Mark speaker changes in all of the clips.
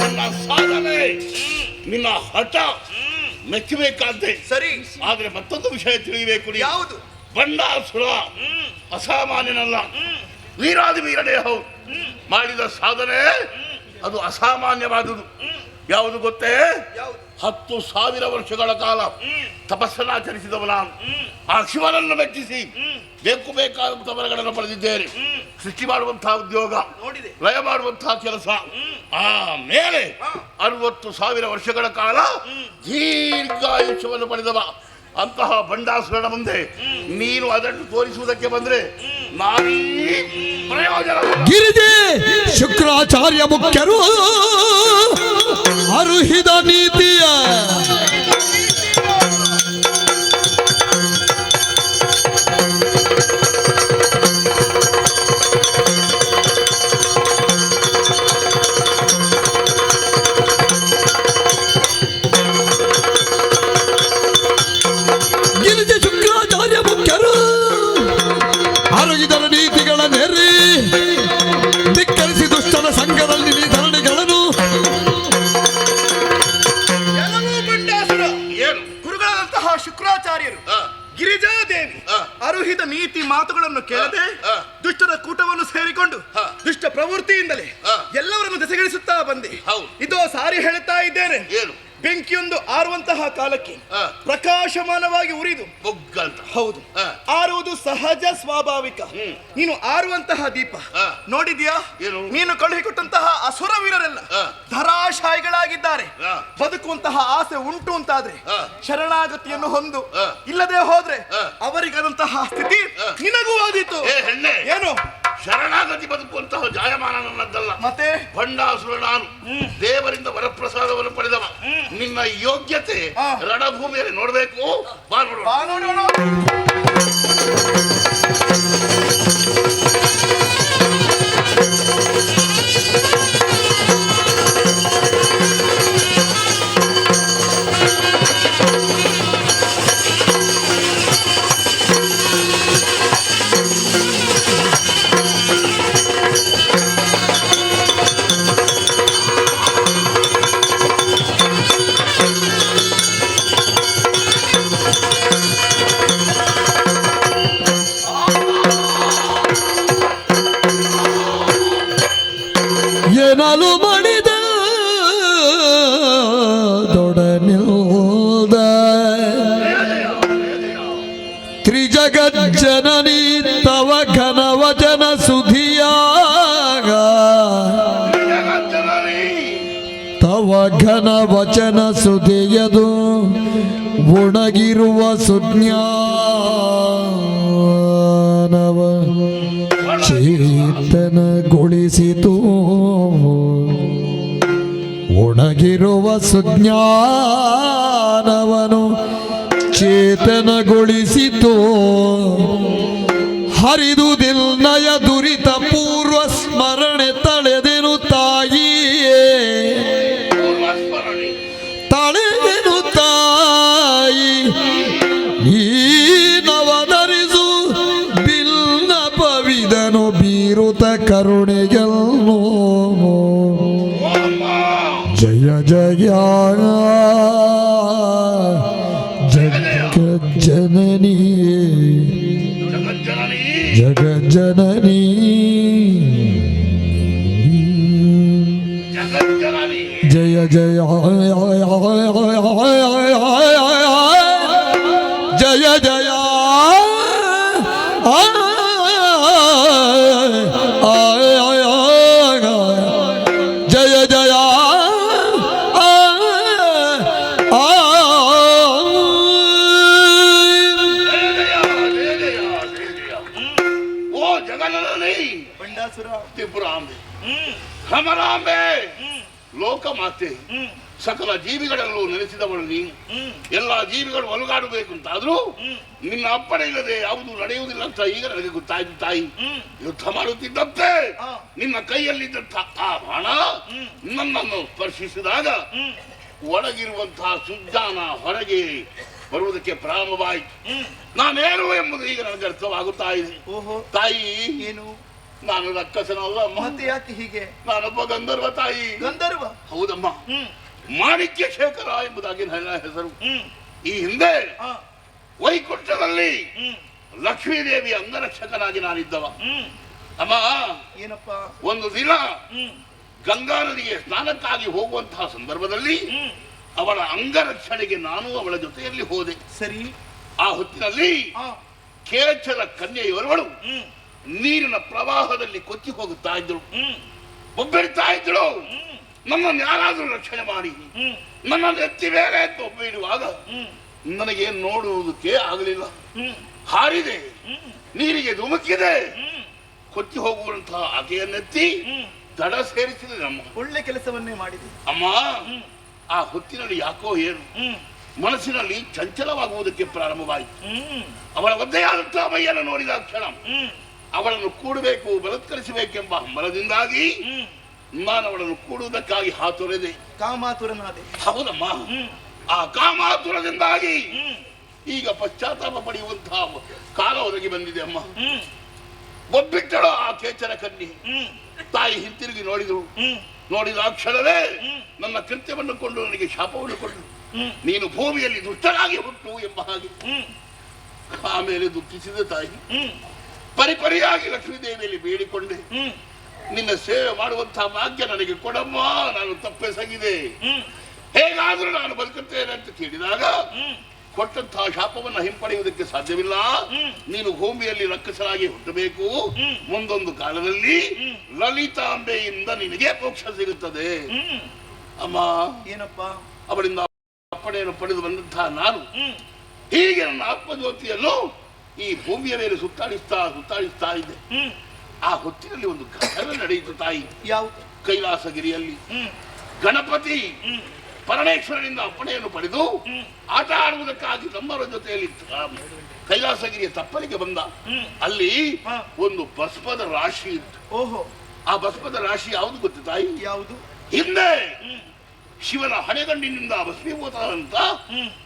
Speaker 1: ನನ್ನ ಸಾಧನೆ ನಿನ್ನ ಹಠ ಮೆಚ್ಚಬೇಕಾದ್ದೆ
Speaker 2: ಸರಿ.
Speaker 1: ಆದ್ರೆ ಮತ್ತೊಂದು ವಿಷಯ ತಿಳಿಯಬೇಕು.
Speaker 2: ಯಾವುದು?
Speaker 1: ಬಂಡಾಸುರ ಅಸಾಮಾನ್ಯನಲ್ಲ. ವೀರಾದಿ ವೀರನೇ ಹೌದು. ಮಾಡಿದ ಸಾಧನೆ ಅದು ಅಸಾಮಾನ್ಯವಾದುದು. ಯಾವುದು ಗೊತ್ತೇ?
Speaker 2: ಯಾವುದು?
Speaker 1: ಹತ್ತು ಸಾವಿರ ವರ್ಷಗಳ ಕಾಲ ತಪಸ್ಸನ್ನಾಚರಿಸಿದವನ ನಾನು ಆ ಶಿವನನ್ನು ಮೆಚ್ಚಿಸಿ ಬೇಕು ಬೇಕಾದಂತಹ ವರಗಳನ್ನು ಪಡೆದಿದ್ದೇನೆ. ಸೃಷ್ಟಿ ಮಾಡುವಂತಹ ಉದ್ಯೋಗ
Speaker 2: ನೋಡಿದೆ.
Speaker 1: ಲಯ ಮಾಡುವಂತಹ ಕೆಲಸ. ಆಮೇಲೆ ಮೇಲೆ ಅರವತ್ತು ಸಾವಿರ ವರ್ಷಗಳ ಕಾಲ ದೀರ್ಘಾಯುಷ್ಯವನ್ನು ಪಡೆದವ. ಅಂತಹ ಬಂಡಾಸುರನ ಮುಂದೆ ನೀನು ಅದನ್ನು ತೋರಿಸುವುದಕ್ಕೆ ಬಂದ್ರೆ ನಾನೀ ಪ್ರಯೋಜನ.
Speaker 3: ಗಿರಿಜೆ ಶುಕ್ರಾಚಾರ್ಯ ಮುಖ್ಯರು.
Speaker 2: আরোহী দানি
Speaker 1: দিয়া
Speaker 2: ದುಷ್ಟರ ಕೂಟವನ್ನು ಸೇರಿಕೊಂಡು. ದುಷ್ಟ ಪ್ರವೃತ್ತಿಯಿಂದಲೇ. ಎಲ್ಲವರನ್ನು ದೆಸೆಗಳಿಸುತ್ತಾ ಬಂದೆ. ಇದೋ ಸಾರಿ ಹೇಳುತ್ತಾ ಇದ್ದೇನೆ
Speaker 1: ಏನು
Speaker 2: ಬೆಂಕಿಯೊಂದು ಆರುವಂತಹ ಕಾಲಕ್ಕೆ. ಪ್ರಕಾಶಮಾನವಾಗಿ ಉರಿದು
Speaker 1: ಬೊಗ್ಗಂತ
Speaker 2: ಹೌದು. ಆರುವುದು ಸಹಜ ಸ್ವಾಭಾವಿಕ ನೀನು ಆರುವಂತಹ ದೀಪ. ನೋಡಿದ್ಯಾ? ನೀನು ಕಳುಹಿಕೊಟ್ಟಂತಹ ಅಸುರ ವೀರರೆಲ್ಲ
Speaker 1: ಆ.
Speaker 2: ಧರಾಶಾಯಿಗಳಾಗಿದ್ದಾರೆ. ಬದುಕುವಂತಹ ಆಸೆ ಉಂಟು ಅಂತಾದ್ರೆ. ಶರಣಾಗತಿಯನ್ನು ಹೊಂದು. ಇಲ್ಲದೆ ಹೋದ್ರೆ. ಅವರಿಗಾದಂತಹ ಸ್ಥಿತಿ. ನಿನಗೂ ಆದೀತು ಏನು
Speaker 1: ಶರಣಾಗತಿ ಬದುಕುವಂತಹ ಜಾಯಮಾನ ನನ್ನದ್ದಲ್ಲ
Speaker 2: ಮತ್ತೆ?
Speaker 1: ಭಂಡಾಸುರ ನಾನು ದೇವರಿಂದ ವರಪ್ರಸಾದವನ್ನು ಪಡೆದವ. ನಿನ್ನ ಯೋಗ್ಯತೆ. ರಣಭೂಮಿಯಲ್ಲಿ ನೋಡಬೇಕು. ಬಾ ನೋಡೋಣ.
Speaker 3: ತೆನಾಲು ಮಾಡಿದ ದೊಡನಿಲ್ದ ತ್ರಿಜಗಜ್ಜನನಿ ತವ ಘನವಚನ ಸುಧಿಯಾಗ. ತವ ಘನ ವಚನ ಸುಧಿಯದು ಒಣಗಿರುವ ಸುಜ್ಞಾ ಚೇತನಗೊಳಿಸಿತು ಒಣಗಿರುವ ಸುಜ್ಞಾನವನು ಚೇತನಗೊಳಿಸಿತು.
Speaker 1: ಹರಿದು ದಿಲ್ನಯ ದುರಿತಪೂ കരുണികല്ലോ ജയ ജയ ജഗജനനി ജഗജനനി
Speaker 2: ജയ
Speaker 1: ജയ ಭ್ರಮರಾಂಬೆ ಲೋಕಮಾತೆ. ಸಕಲ ಜೀವಿಗಳಲ್ಲೂ ನೆಲೆಸಿದವಳು ನೀನು. ಎಲ್ಲ ಜೀವಿಗಳು ಒಲಗಾಡಬೇಕು ಅಂತಾದ್ರೂ ನಿನ್ನ ಅಪ್ಪಣೆ ಇಲ್ಲದೆ ಯಾವುದು ನಡೆಯುವುದಿಲ್ಲ ಅಂತ ಈಗ ನನಗೆ ಗೊತ್ತಾಯ್ತು ತಾಯಿ. ಯುದ್ಧ ಮಾಡುತ್ತಿದ್ದಂತೆ. ನಿನ್ನ ಕೈಯಲ್ಲಿದ್ದಂಥ ಆ ಬಾಣ ನನ್ನನ್ನು ಸ್ಪರ್ಶಿಸಿದಾಗ ಒಳಗಿರುವಂತಹ ಸುಜ್ಞಾನ ಹೊರಗೆ ಬರುವುದಕ್ಕೆ ಪ್ರಾರಂಭವಾಯಿತು. ನಾನೇನು ಎಂಬುದು ಈಗ ನನಗೆ ಅರ್ಥವಾಗುತ್ತಾ ಇದೆ. ತಾಯಿ
Speaker 2: ಏನು?
Speaker 1: ನಾನು ರಕ್ಕಸನಲ್ಲ ಅಮ್ಮ.
Speaker 2: ಮತ್ತೆ ಯಾಕೆ ಹೀಗೆ?
Speaker 1: ನಾನೊಬ್ಬ ಗಂಧರ್ವ ತಾಯಿ.
Speaker 2: ಗಂಧರ್ವ?
Speaker 1: ಹೌದಮ್ಮ. ಮಾಣಿಕ್ಯ ಶೇಖರ ಎಂಬುದಾಗಿ ನನ್ನ ಹೆಸರು. ಈ ಹಿಂದೆ
Speaker 2: ಆ,
Speaker 1: ವೈಕುಂಠದಲ್ಲಿ ಲಕ್ಷ್ಮೀದೇವಿ ಅಂಗರಕ್ಷಕನಾಗಿ ನಾನಿದ್ದವ. ಅಮ್ಮ
Speaker 2: ಏನಪ್ಪ?
Speaker 1: ಒಂದು ದಿನ ಗಂಗಾ ನದಿಗೆ ಸ್ನಾನಕ್ಕಾಗಿ ಹೋಗುವಂತಹ ಸಂದರ್ಭದಲ್ಲಿ ಅವಳ ಅಂಗರಕ್ಷಣೆಗೆ ನಾನು ಅವಳ ಜೊತೆಯಲ್ಲಿ ಹೋದೆ.
Speaker 2: ಸರಿ.
Speaker 1: ಆ ಹೊತ್ತಿನಲ್ಲಿ
Speaker 2: ಆ,
Speaker 1: ಕೇಚರ ಕನ್ಯೆಯವರುಗಳು ನೀರಿನ ಪ್ರವಾಹದಲ್ಲಿ ಕೊಚ್ಚಿ ಹೋಗುತ್ತಾ ಇದ್ರು ಒಬ್ಬರಿತಾ ಇದ್ರು ನನ್ನನ್ನು ಯಾರಾದರೂ ರಕ್ಷಣೆ ಮಾಡಿ. ನನ್ನನ್ನು ಎತ್ತಿ ಬೇರೆ ಅಂತ ಒಬ್ಬ ಇಡುವಾಗ ನನಗೆ ನೋಡುವುದಕ್ಕೆ ಆಗಲಿಲ್ಲ. ಹಾರಿದೆ. ನೀರಿಗೆ ಧುಮುಕಿದೆ. ಕೊಚ್ಚಿ ಹೋಗುವಂತಹ ಆಕೆಯನ್ನೆತ್ತಿ ದಡ ಸೇರಿಸಿದೆ ನಮ್ಮ.
Speaker 2: ಒಳ್ಳೆ ಕೆಲಸವನ್ನೇ ಮಾಡಿದೆ.
Speaker 1: ಅಮ್ಮ ಆ ಹೊತ್ತಿನಲ್ಲಿ ಯಾಕೋ ಏನು? ಮನಸ್ಸಿನಲ್ಲಿ ಚಂಚಲವಾಗುವುದಕ್ಕೆ ಪ್ರಾರಂಭವಾಯಿತು. ಅವಳ ಒದ್ದೆಯಾದಂತಹ ಮೈಯನ್ನು ನೋಡಿದ ಕ್ಷಣ ಅವಳನ್ನು ಕೂಡಬೇಕು ಬಲತ್ಕರಿಸಬೇಕೆಂಬ ಹಂಬಲದಿಂದಾಗಿ ನಾನು ಅವಳನ್ನು ಕೂಡುವುದಕ್ಕಾಗಿ ಹಾತೊರೆದೆ.
Speaker 2: ಕಾಮಾತುರನಾದೆ
Speaker 1: ಹೌದಮ್ಮ. ಆ ಕಾಮಾತುರದಿಂದಾಗಿ ಈಗ ಪಶ್ಚಾತ್ತಾಪ ಪಡೆಯುವಂತಹ ಕಾಲ ಒದಗಿ ಬಂದಿದೆ ಅಮ್ಮ. ಒಬ್ಬಿಟ್ಟಳು ಆ ಕೇಚರ ಕನ್ನಿ ತಾಯಿ ಹಿಂತಿರುಗಿ ನೋಡಿದಳು. ನೋಡಿದ ಕ್ಷಣವೇ ನನ್ನ ಕೃತ್ಯವನ್ನು ಕೊಂಡು ನನಗೆ ಶಾಪವನ್ನು ಕೊಂಡು ನೀನು ಭೂಮಿಯಲ್ಲಿ ದುಷ್ಟರಾಗಿ ಹುಟ್ಟು ಎಂಬ ಹಾಗೆ. ಆಮೇಲೆ ದುಃಖಿಸಿದ ತಾಯಿ. ಪರಿಪರಿಯಾಗಿ ಲಕ್ಷ್ಮೀದೇವಿಯಲ್ಲಿ ಬೇಡಿಕೊಂಡೆ. ನಿನ್ನ ಸೇವೆ ಮಾಡುವಂತಹ ಭಾಗ್ಯ ನನಗೆ ಕೊಡಮ್ಮ ನಾನು ತಪ್ಪೆಸಗಿದೆ. ಹೇಗಾದರೂ ನಾನು ಬದುಕುತ್ತೇನೆ ಅಂತ ಕೇಳಿದಾಗ ಕೊಟ್ಟಂತಹ ಶಾಪವನ್ನು ಹಿಂಪಡೆಯುವುದಕ್ಕೆ ಸಾಧ್ಯವಿಲ್ಲ. ನೀನು ಭೂಮಿಯಲ್ಲಿ ರಕ್ಕಸರಾಗಿ ಹುಟ್ಟಬೇಕು. ಮುಂದೊಂದು ಕಾಲದಲ್ಲಿ ಲಲಿತಾಂಬೆಯಿಂದ ನಿನಗೆ ಮೋಕ್ಷ ಸಿಗುತ್ತದೆ. ಅಮ್ಮ
Speaker 2: ಏನಪ್ಪ?
Speaker 1: ಅವಳಿಂದ ಅಪ್ಪಣೆಯನ್ನು ಪಡೆದು ಬಂದಂತಹ ನಾನು ಹೀಗೆ ನನ್ನ ಆತ್ಮಜ್ಯೋತಿಯನ್ನು ಈ ಭೂಮಿಯ ಮೇಲೆ ಸುತ್ತಾಡಿಸ್ತಾ ಸುತ್ತಾಡಿಸ್ತಾ ಇದ್ದೆ ಆ ಹೊತ್ತಿನಲ್ಲಿ ಒಂದು ಘಟನೆ ನಡೆಯಿತು ತಾಯಿ.
Speaker 2: ಯಾವುದು?
Speaker 1: ಕೈಲಾಸಗಿರಿಯಲ್ಲಿ. ಗಣಪತಿ ಪರಮೇಶ್ವರನಿಂದ ಅಪ್ಪಣೆಯನ್ನು ಪಡೆದು ಆಟ ಆಡುವುದಕ್ಕಾಗಿ ತಮ್ಮರ ಜೊತೆಯಲ್ಲಿ ಕೈಲಾಸಗಿರಿಯ ತಪ್ಪಲಿಗೆ ಬಂದ. ಅಲ್ಲಿ ಒಂದು ಭಸ್ಮದ ರಾಶಿ ಇತ್ತು.
Speaker 2: ಓಹೋ.
Speaker 1: ಆ ಭಸ್ಮದ ರಾಶಿ ಯಾವುದು ಗೊತ್ತು ತಾಯಿ?
Speaker 2: ಯಾವುದು?
Speaker 1: ಹಿಂದೆ ಶಿವನ ಹಣೆಗಣ್ಣಿನಿಂದ ಹೋದಂತ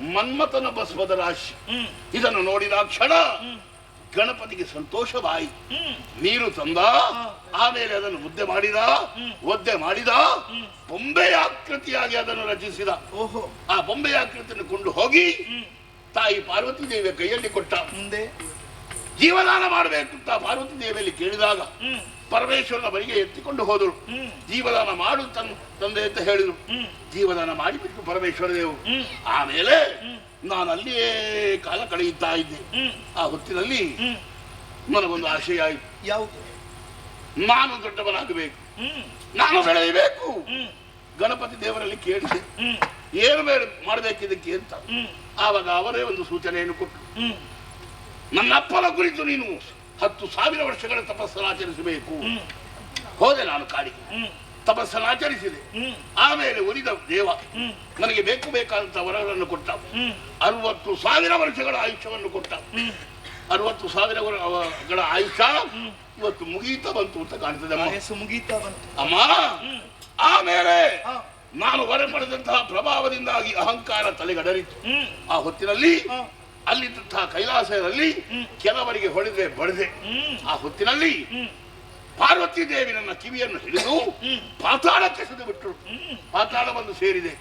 Speaker 1: ಮನ್ಮಥನ ಬಸವದ ರಾಶಿ. ಇದನ್ನು ನೋಡಿದ ಕ್ಷಣ ಗಣಪತಿಗೆ ಸಂತೋಷವಾಯಿತು ನೀರು ತಂದ ಆಮೇಲೆ ಅದನ್ನು ಮುದ್ದೆ ಮಾಡಿದ ಒದ್ದೆ ಮಾಡಿದ ಬೊಂಬೆಯ ಆಕೃತಿಯಾಗಿ ಅದನ್ನು ರಚಿಸಿದ.
Speaker 2: ಓಹೋ.
Speaker 1: ಆ ಬೊಂಬೆಯ ಆಕೃತಿಯನ್ನು ಕೊಂಡು ಹೋಗಿ ತಾಯಿ ಪಾರ್ವತಿ ದೇವಿಯ ಕೈಯಲ್ಲಿ ಕೊಟ್ಟ.
Speaker 2: ಮುಂದೆ.
Speaker 1: ಜೀವದಾನ ಮಾಡಬೇಕು ಅಂತ ಪಾರ್ವತಿ ದೇವಿಯಲ್ಲಿ ಕೇಳಿದಾಗ ಪರಮೇಶ್ವರನ ಬಳಿಗೆ ಎತ್ತಿಕೊಂಡು ಹೋದರು. ಜೀವದಾನ ಮಾಡು ತನ್ ತಂದೆ ಅಂತ ಹೇಳಿದರು. ಜೀವದಾನ ಮಾಡಿಬಿಟ್ಟು ಪರಮೇಶ್ವರ ದೇವರು. ಆಮೇಲೆ ನಾನು ಅಲ್ಲಿಯೇ ಕಾಲ ಕಳೆಯುತ್ತಾ ಇದ್ದೆ. ಆ ಹೊತ್ತಿನಲ್ಲಿ ನನಗೊಂದು ಆಶಯ ಆಯಿತು.
Speaker 2: ಯಾವುದು?
Speaker 1: ನಾನು ದೊಡ್ಡವನಾಗಬೇಕು. ನಾನು ಬೆಳೆಯಬೇಕು. ಗಣಪತಿ ದೇವರಲ್ಲಿ ಕೇಳಿದೆ. ಏನು ಬೇಡ ಮಾಡಬೇಕಿದ್ದಕ್ಕೆ ಅಂತ. ಆವಾಗ ಅವರೇ ಒಂದು ಸೂಚನೆಯನ್ನು ಕೊಟ್ಟರು. ನನ್ನಪ್ಪನ ಕುರಿತು ನೀನು ಹತ್ತು ಸಾವಿರ ವರ್ಷಗಳ ತಪಸ್ಸನ್ನು ಆಚರಿಸಬೇಕು. ಹೋದೆ ನಾನು ಕಾಡಿಗೆ ತಪಸ್ಸನ್ನು ಆಚರಿಸಿದೆ. ಆಮೇಲೆ ಉಳಿದ ದೇವ ನನಗೆ ಬೇಕು ಬೇಕಾದಂತ ವರಗಳನ್ನು ಕೊಟ್ಟ. ಅರವತ್ತು ಸಾವಿರ ವರ್ಷಗಳ ಆಯುಷ್ಯವನ್ನು ಕೊಟ್ಟ. ಅರವತ್ತು ಸಾವಿರ ವರಗಳ ಆಯುಷ್ಯ ಇವತ್ತು ಮುಗೀತಾ ಬಂತು ಅಂತ ಕಾಣ್ತದೆ
Speaker 2: ಮುಗೀತಾ ಬಂತು.
Speaker 1: ಅಮ್ಮ. ಆಮೇಲೆ ನಾನು ಹೊರ ಪಡೆದಂತಹ ಪ್ರಭಾವದಿಂದಾಗಿ ಅಹಂಕಾರ ತಲೆಗಡರಿತು. ಆ ಹೊತ್ತಿನಲ್ಲಿ ಅಲ್ಲಿದ್ದಂತಹ ಕೈಲಾಸದಲ್ಲಿ ಕೆಲವರಿಗೆ ಹೊಡೆದೆ ಬಡದೆ. ಆ ಹೊತ್ತಿನಲ್ಲಿ ಪಾರ್ವತಿ ದೇವಿ ನನ್ನ ಕಿವಿಯನ್ನು ಹಿಡಿದು ಪಾತಾಳಕ್ಕೆ ಕೆಸೆದು ಬಿಟ್ಟರು ಪಾತಾಳವನ್ನು ಸೇರಿದೆ.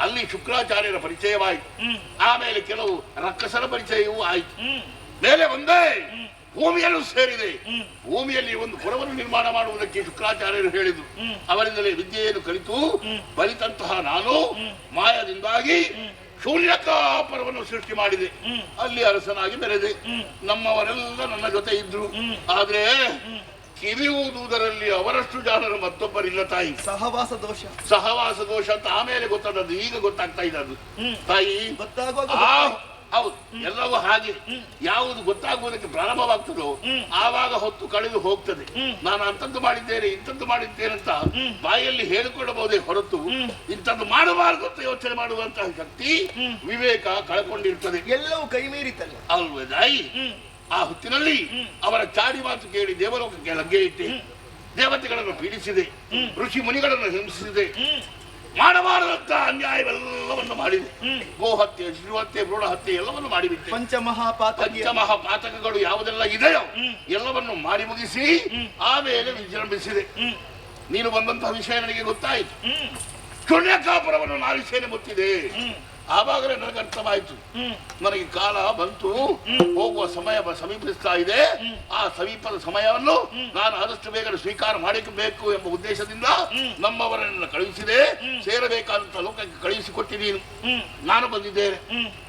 Speaker 1: ಅಲ್ಲಿ ಶುಕ್ರಾಚಾರ್ಯರ ಪರಿಚಯವಾಯಿತು. ಆಮೇಲೆ ಕೆಲವು ರಕ್ಕಸರ ಪರಿಚಯವೂ ಆಯಿತು. ಮೇಲೆ ಒಂದೇ ಭೂಮಿಯಲ್ಲೂ ಸೇರಿದೆ. ಭೂಮಿಯಲ್ಲಿ ಒಂದು ಪುರವನ್ನು ನಿರ್ಮಾಣ ಮಾಡುವುದಕ್ಕೆ ಶುಕ್ರಾಚಾರ್ಯರು ಹೇಳಿದರು. ಅವರಿಂದಲೇ ವಿದ್ಯೆಯನ್ನು ಕಲಿತು, ಬಲಿತಂತಹ ನಾನು ಮಾಯದಿಂದಾಗಿ ಶೂನ್ಯಕಾಪರವನ್ನು ಸೃಷ್ಟಿ ಮಾಡಿದೆ. ಅಲ್ಲಿ ಅರಸನಾಗಿ ಮೆರೆದೆ ನಮ್ಮವರೆಲ್ಲ ನನ್ನ ಜೊತೆ ಇದ್ರು. ಆದ್ರೆ ಕಿವಿ ಊದುವುದರಲ್ಲಿ ಅವರಷ್ಟು ಜನರು ಮತ್ತೊಬ್ಬರಿಲ್ಲ ತಾಯಿ.
Speaker 2: ಸಹವಾಸ ದೋಷ.
Speaker 1: ಸಹವಾಸ ದೋಷ ಅಂತ ಆಮೇಲೆ ಗೊತ್ತಾದದ್ದು. ಈಗ ಗೊತ್ತಾಗ್ತಾ ಇದೆ ಅದು ತಾಯಿ. ಹೌದು ಎಲ್ಲವೂ ಹಾಗೆ. ಯಾವುದು ಗೊತ್ತಾಗುವುದಕ್ಕೆ ಪ್ರಾರಂಭವಾಗ್ತದೋ ಆವಾಗ ಹೊತ್ತು ಕಳೆದು ಹೋಗ್ತದೆ. ನಾನು ಅಂತದ್ದು ಮಾಡಿದ್ದೇನೆ ಇಂಥದ್ದು ಮಾಡಿದ್ದೇನೆ ಅಂತ ಬಾಯಲ್ಲಿ ಹೇಳಿಕೊಳ್ಳಬಹುದೇ ಹೊರತು ಇಂಥದ್ದು ಮಾಡಬಾರದು ಅಂತ ಯೋಚನೆ ಮಾಡುವಂತಹ ಶಕ್ತಿ ವಿವೇಕ ಕಳ್ಕೊಂಡಿರ್ತದೆ.
Speaker 2: ಎಲ್ಲವೂ ಕೈ ಮೀರಿತಲ್ಲ.
Speaker 1: ಅಲ್ವದಾಯಿ? ಆ ಹೊತ್ತಿನಲ್ಲಿ ಅವರ ಚಾಡಿ ಮಾತು ಕೇಳಿ ದೇವಲೋಕಕ್ಕೆ ಲಗ್ಗೆ ಇಟ್ಟೆ. ದೇವತೆಗಳನ್ನು ಪೀಡಿಸಿದೆ. ಋಷಿ ಮುನಿಗಳನ್ನು ಹಿಂಸಿಸಿದೆ. ಮಾಡಬಾರದಂತ ಅನ್ಯಾಯವೆಲ್ಲವನ್ನು ಮಾಡಿದೆ. ಗೋಹತ್ಯೆ ಶಿಶುಹತ್ಯೆ ಭ್ರೂಣ ಹತ್ಯೆ ಎಲ್ಲವನ್ನು ಮಾಡಿಬಿಟ್ಟೆ.
Speaker 2: ಪಂಚಮಹಾಪಾತಕಿಯ.
Speaker 1: ಪಂಚಮಹಾಪಾತಕಗಳು ಯಾವುದೆಲ್ಲ ಇದೆಯೋ ಎಲ್ಲವನ್ನು ಮಾಡಿ ಮುಗಿಸಿ ಆಮೇಲೆ ವಿಜೃಂಭಿಸಿದೆ. ನೀನು ಬಂದಂತಹ ವಿಷಯ ನನಗೆ ಗೊತ್ತಾಯಿತು. ಶೂನ್ಯಕಾಪುರವನ್ನು ನಾರಿಸೇನೆ ಮುತ್ತಿದೆ. ಆವಾಗಲೇ ನನಗೆ ಅರ್ಥವಾಯಿತು. ನನಗೆ ಕಾಲ ಬಂತು ಹೋಗುವ ಸಮಯ ಸಮೀಪಿಸ್ತಾ ಇದೆ. ಆ ಸಮೀಪದ ಸಮಯವನ್ನು ನಾನು ಆದಷ್ಟು ಬೇಗ ಸ್ವೀಕಾರ ಮಾಡಿಕಬೇಕು ಎಂಬ ಉದ್ದೇಶದಿಂದ ನಮ್ಮವರನ್ನು ಕಳುಹಿಸಿದೆ. ಸೇರಬೇಕಾದಂತ ಲೋಕಕ್ಕೆ ಕಳುಹಿಸಿಕೊಟ್ಟಿದ್ದೀನಿ ನಾನು ಬಂದಿದ್ದೇನೆ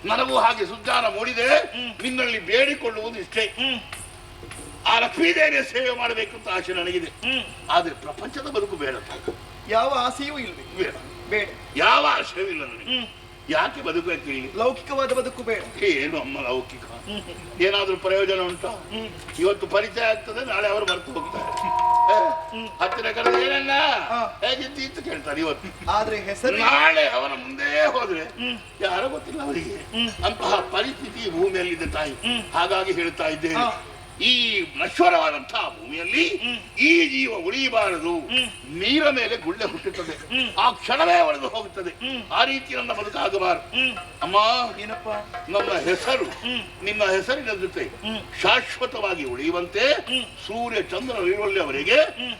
Speaker 1: ನನಗೂ ಹಾಗೆ ಸುಜ್ಞಾನ ಮೂಡಿದೆ. ನಿನ್ನಲ್ಲಿ ಬೇಡಿಕೊಳ್ಳುವುದು ಇಷ್ಟೇ. ಆ ಲಕ್ಷ್ಮೀದೇವಿಯ ಸೇವೆ ಮಾಡಬೇಕು ಅಂತ ಆಸೆ ನನಗಿದೆ. ಆದ್ರೆ ಪ್ರಪಂಚದ ಬದುಕು ಬೇಡ.
Speaker 2: ಯಾವ ಆಸೆಯೂ ಇಲ್ಲ
Speaker 1: ಬೇಡ. ಯಾವ ಇಲ್ಲ ನನಗೆ. ಯಾಕೆ ಬದುಕಬೇಕು ಇಲ್ಲಿ?
Speaker 2: ಲೌಕಿಕವಾದ ಬದುಕು ಬೇಡ.
Speaker 1: ಏನು ಅಮ್ಮ ಲೌಕಿಕ? ಏನಾದ್ರೂ ಪ್ರಯೋಜನ ಉಂಟಾ? ಇವತ್ತು ಪರಿಚಯ ಆಗ್ತದೆ ನಾಳೆ ಅವರು ಬರ್ತು ಹೋಗ್ತಾರೆ. ಹತ್ತಿರ ಕಡೆ ಏನನ್ನ
Speaker 2: ಹೇಗಿದ್ದೀತು
Speaker 1: ಹೇಗಿದ್ದಿ ಕೇಳ್ತಾರೆ ಇವತ್ತು.
Speaker 2: ಆದ್ರೆ ಹೆಸರು
Speaker 1: ನಾಳೆ ಅವರ ಮುಂದೆ ಹೋದ್ರೆ ಯಾರು ಗೊತ್ತಿಲ್ಲ ಅವರಿಗೆ. ಅಂತಹ ಪರಿಸ್ಥಿತಿ ಭೂಮಿಯಲ್ಲಿದೆ ತಾಯಿ. ಹಾಗಾಗಿ ಹೇಳ್ತಾ ಇದ್ದೇನೆ. ಈ ನಶ್ವರವಾದಂತಹ ಭೂಮಿಯಲ್ಲಿ ಈ ಜೀವ ಉಳಿಯಬಾರದು. ನೀರ ಮೇಲೆ ಗುಳ್ಳೆ ಹುಟ್ಟುತ್ತದೆ. ಆ ಕ್ಷಣವೇ ಒಡೆದು ಹೋಗುತ್ತದೆ. ಆ ರೀತಿ ನನ್ನ ಬದುಕಾಗಬಾರದು. ಅಮ್ಮ
Speaker 2: ಏನಪ್ಪ?
Speaker 1: ನನ್ನ ಹೆಸರು ನಿಮ್ಮ ಹೆಸರಿನ ಜೊತೆ ಶಾಶ್ವತವಾಗಿ ಉಳಿಯುವಂತೆ ಸೂರ್ಯ ಚಂದ್ರ ಅವರಿಗೆ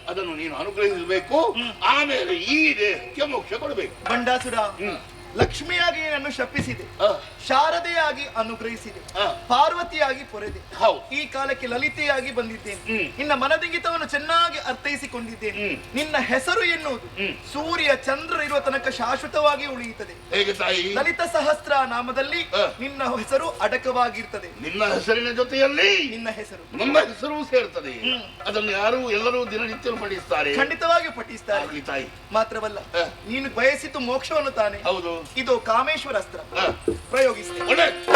Speaker 1: ಅದನ್ನು ನೀನು ಅನುಗ್ರಹಿಸಬೇಕು. ಆಮೇಲೆ ಈ ದೇಹಕ್ಕೆ ಮೋಕ್ಷ ಕೊಡಬೇಕು.
Speaker 2: ಬಂಡಾಸುರ. ಲಕ್ಷ್ಮಿಯಾಗಿ ನನ್ನನ್ನು ಶಪಿಸಿದೆ. ಶಾರದೆಯಾಗಿ ಅನುಗ್ರಹಿಸಿದೆ. ಪಾರ್ವತಿಯಾಗಿ ಪೊರೆದೆ. ಈ ಕಾಲಕ್ಕೆ ಲಲಿತೆಯಾಗಿ ಬಂದಿದ್ದೇನೆ. ನಿನ್ನ ಮನದಿಂಗಿತವನ್ನು ಚೆನ್ನಾಗಿ ಅರ್ಥೈಸಿಕೊಂಡಿದ್ದೇನೆ. ನಿನ್ನ ಹೆಸರು ಎನ್ನುವುದು ಸೂರ್ಯ ಚಂದ್ರ ಇರುವ ತನಕ ಶಾಶ್ವತವಾಗಿ ಉಳಿಯುತ್ತದೆ. ಲಲಿತ ಸಹಸ್ರ ನಾಮದಲ್ಲಿ. ನಿನ್ನ ಹೆಸರು ಅಡಕವಾಗಿರ್ತದೆ.
Speaker 1: ನಿನ್ನ ಹೆಸರಿನ ಜೊತೆಯಲ್ಲಿ
Speaker 2: ನಿನ್ನ ಹೆಸರು.
Speaker 1: ನಮ್ಮ ಹೆಸರು ಸೇರ್ತದೆ. ಅದನ್ನು ಯಾರು ಎಲ್ಲರೂ ದಿನನಿತ್ಯ ಪಡಿಸ್ತಾರೆ
Speaker 2: ಖಂಡಿತವಾಗಿ ಪಠಿಸ್ತಾರೆ. ಮಾತ್ರವಲ್ಲ ನೀನು ಬಯಸಿತು ಮೋಕ್ಷವನ್ನು ತಾನೆ.
Speaker 1: ಹೌದು.
Speaker 2: ಇದು ಕಾಮೇಶ್ವರ ಅಸ್ತ್ರ.
Speaker 3: ಪ್ರಯೋಗಿಸ್ತೇನೆ.